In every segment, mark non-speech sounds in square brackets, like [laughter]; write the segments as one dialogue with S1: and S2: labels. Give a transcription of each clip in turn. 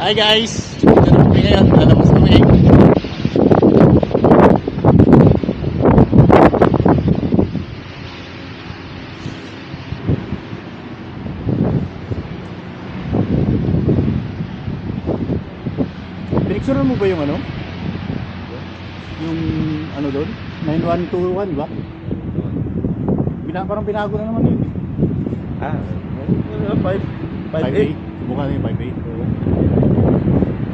S1: Hi guys! Ito na kami ngayon. Lalabas kami. Pinicturean mo ba yung ano? Yung ano doon? 9121 ba? Bina, parang binago na naman yun.
S2: Ah, 5
S1: 5'8". Subukan na yung 5'8".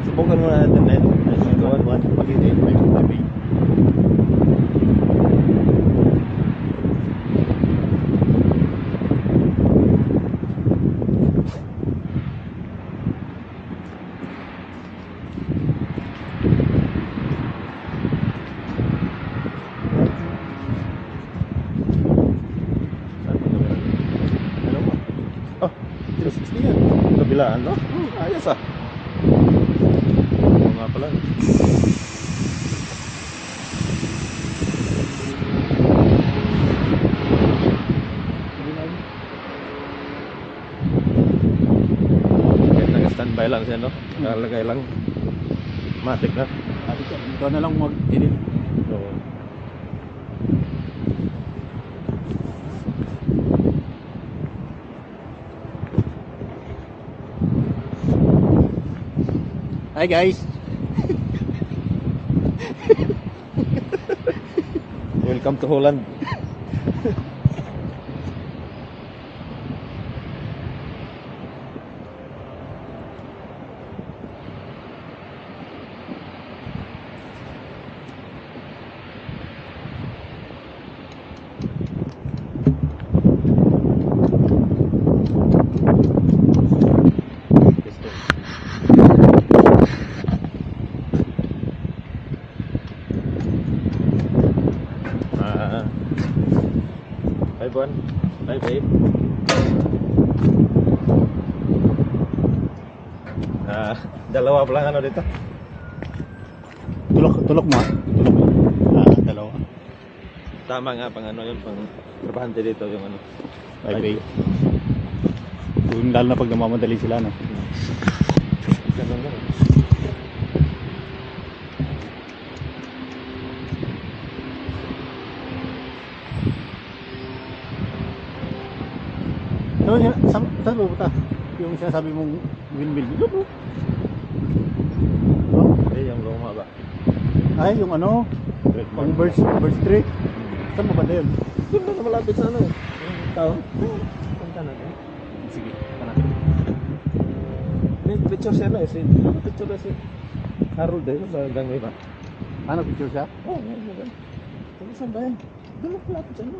S2: Subukan mo natin na ito.
S1: One, one, pag-8, 5'8".
S2: 360 yan. Kabilaan, no? Hmm, ayos ah. Oo nga pala. Naka-standby lang siya, no? Nakalagay lang. Matik na.
S1: Ka, ikaw na lang mag-edit.
S2: Oo.
S1: Hi guys!
S2: Welcome to Holland. [laughs] Ah. Bye, Bon. Bye, babe. Ah, [laughs] dalawa pa lang ano dito.
S1: Tulok, tulok mo ah. Tulok mo. Ah, dalawa.
S2: Tama nga pang ano yun, pang trabahante dito yung ano.
S1: 5'8". Yung lalo na pag namamadali sila, no?
S2: Ganun lang.
S1: So, yun, saan, saan pupunta? Yung sinasabi mong windmill. Yun, oh. Oh,
S2: Eh, yung luma ba?
S1: Ay, yung ano, pang birds, birds tree. Saan mo ba na yun?
S2: Doon na malapit sa ano. Yung town. Punta natin.
S1: Sige, hanapin.
S2: May picture siya na eh. Si, ano picture na si Harold eh. Sa gangway ba?
S1: Ano, picture siya?
S2: Oo, oh, ba? Taga saan ba yan? Doon na malapit sa ano.